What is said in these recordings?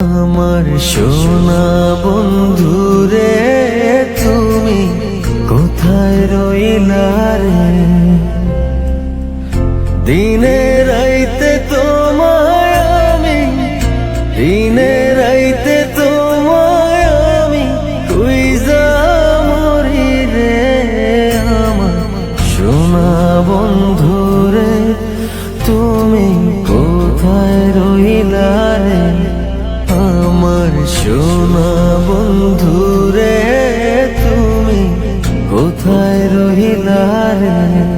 আমার সোনা বন্ধু রে তুমি কোথায় রইলা রে? দিনে রাইতে তোমায় আমি দিনে সোনা বন্ধুরে তুমি কোথায় রহিলা রে?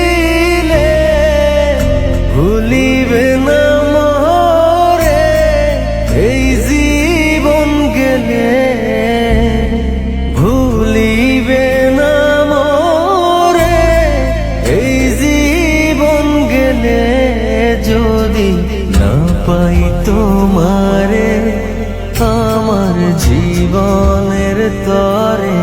পাই তোমারে আমার জীবনের তরে।